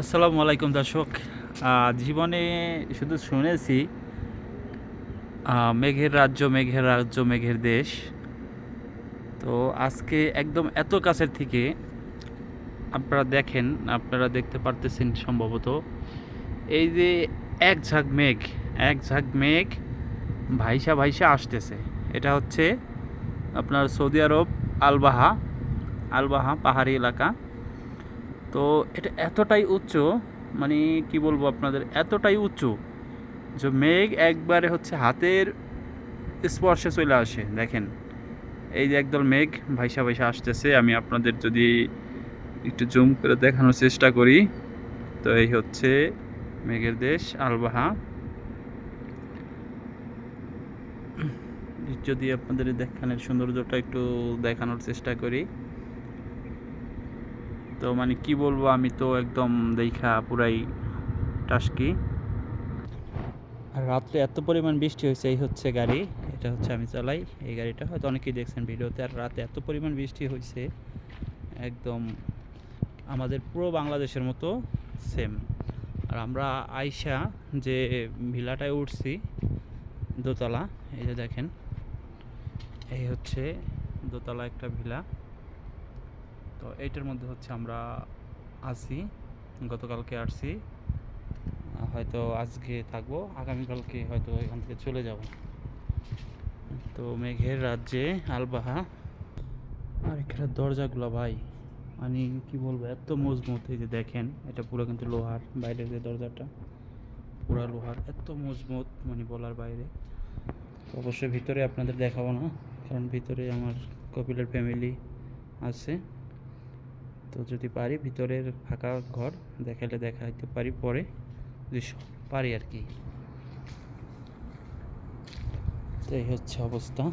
আসসালামু আলাইকুম দর্শক। জীবনে শুধু শুনেছি মেঘের রাজ্য মেঘের রাজ্য, মেঘের দেশ। তো আজকে একদম এত কাছের থেকে আপনারা দেখেন, আপনারা দেখতে পারতেছেন সম্ভবত। এই যে এক ঝাঁক মেঘ, এক ঝাঁক মেঘ ভাইসা ভাইসা আসতেছে। এটা হচ্ছে আপনার সৌদি আরব আলবাহা আলবাহা পাহাড়ি এলাকা। তো এটা এতটাই উচ্চ মানে কি বলব আপনাদের, এতটাই উঁচু যে মেঘ একবারে হচ্ছে হাতের স্পর্শে চলে আসে। দেখেন, এই যে একদল মেঘ ভাইসা ভাইসা আসতেছে। আমি আপনাদের যদি একটু জুম করে দেখানোর চেষ্টা করি, তো এই হচ্ছে মেঘের দেশ, আলবাহা। যদি আপনাদের দেখানোর সৌন্দর্যটা একটু দেখানোর চেষ্টা করি। তো মানে কি বলব, আমি তো একদম দেখা পুরাই টাসকি। আর রাত্রে এত পরিমাণ বৃষ্টি হয়েছে, এই হচ্ছে গাড়ি, এটা হচ্ছে আমি চালাই, এই গাড়িটা হয়তো অনেকেই দেখছেন ভিডিওতে, আর রাতে এত পরিমাণ বৃষ্টি হয়েছে, একদম আমাদের পুরো বাংলাদেশের মতো সেম আর আমরা আইসা যে ভিলাটায় উঠছি, দোতলা, এই যে দেখেন, এই হচ্ছে দোতলা একটা ভিলা। তো এইটার মধ্যে হচ্ছে আমরা আসি গতকালকে আসছি। হয়তো আজকে থাকব, আগামীকালকে হয়তো এখান থেকে চলে যাব। তো মেঘের রাজ্যে আলবাহা, আর এখানে দরজাগুলো ভাই মানে কি বলব, এত মজবুত, এই যে দেখেন, এটা পুরো কিন্তু লোহার, বাইরের যে দরজাটা, পুরা লোহার, এত মজবুত মানে বলার বাইরে। তো অবশ্যই ভিতরে আপনাদের দেখাবো না, কারণ ভিতরে আমার কপিলের ফ্যামিলি আছে। তো যদি পারি, ভিতরের ফাঁকা ঘর দেখালে দেখাইতে পারি, পরে যদি পারি আর কি। তো এই হচ্ছে অবস্থা।